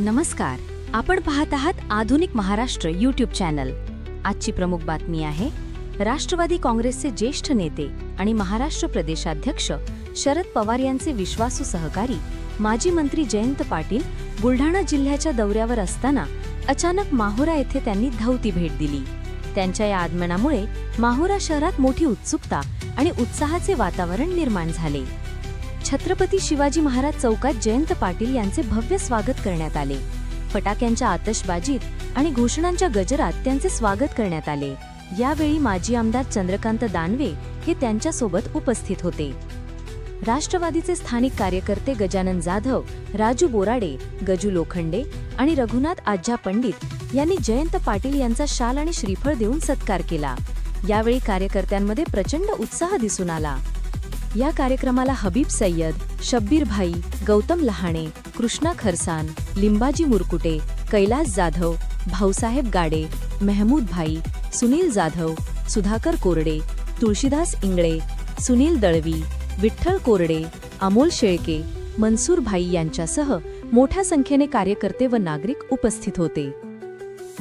नमस्कार आपण पाहत आहात आधुनिक महाराष्ट्र यूट्यूब चॅनल आजची प्रमुख बातमी आहे राष्ट्रवादी काँग्रेसचे ज्येष्ठ नेते आणि महाराष्ट्र प्रदेशाध्यक्ष शरद पवार यांचे विश्वासू सहकारी माजी मंत्री जयंत पाटील बुलढाणा जिल्ह्याच्या दौऱ्यावर असताना अचानक माहोरा येथे त्यांनी धावती भेट दिली. त्यांच्या या आगमनामुळे माहोरा शहरात मोठी उत्सुकता आणि उत्साहाचे वातावरण निर्माण झाले. छत्रपती शिवाजी महाराज चौकात जयंत पाटील यांचे भव्य स्वागत करण्यात आले. फटाक्यांच्या आतषबाजीत आणि घोषणांच्या गजरात त्यांचे स्वागत करण्यात आले. यावेळी माजी आमदार चंद्रकांत दानवे हे त्यांच्यासोबत उपस्थित होते. राष्ट्रवादीचे स्थानिक कार्यकर्ते गजानन जाधव राजू बोराडे गजू लोखंडे आणि रघुनाथ आज्जा पंडित यांनी जयंत पाटील यांचा शाल आणि श्रीफळ देऊन सत्कार केला. यावेळी कार्यकर्त्यांमध्ये प्रचंड उत्साह दिसून आला. या कार्यक्रमाला हबीब सय्यद शब्बीर भाई गौतम लहाणे कृष्णा खरसान लिंबाजी मुरकुटे कैलास जाधव भाऊसाहेब गाडे मेहमूद भाई सुनील जाधव सुधाकर कोरडे तुळशीदास इंगळे सुनील दळवी विठ्ठल कोरडे अमोल शेळके मनसूर भाई यांच्यासह मोठ्या संख्येने कार्यकर्ते व नागरिक उपस्थित होते.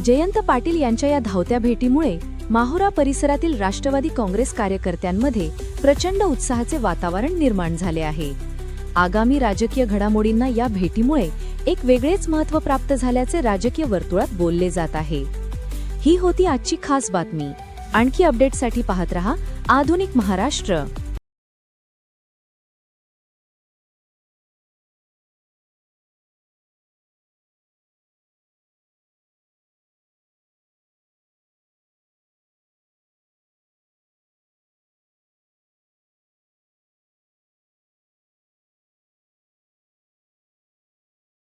जयंत पाटील यांच्या या धावत्या भेटीमुळे माहुरा परिसरातील राष्ट्रवादी काँग्रेस कार्यकर्त्यांमध्ये प्रचंड उत्साहाचे वातावरण निर्माण झाले आहे. आगामी राजकीय घडामोडींना या भेटीमुळे एक वेगळेच महत्त्व प्राप्त झाल्याचे राजकीय वर्तुळात बोलले जात आहे. ही होती आजची खास बातमी. आणखी अपडेटसाठी पाहत रहा आधुनिक महाराष्ट्र.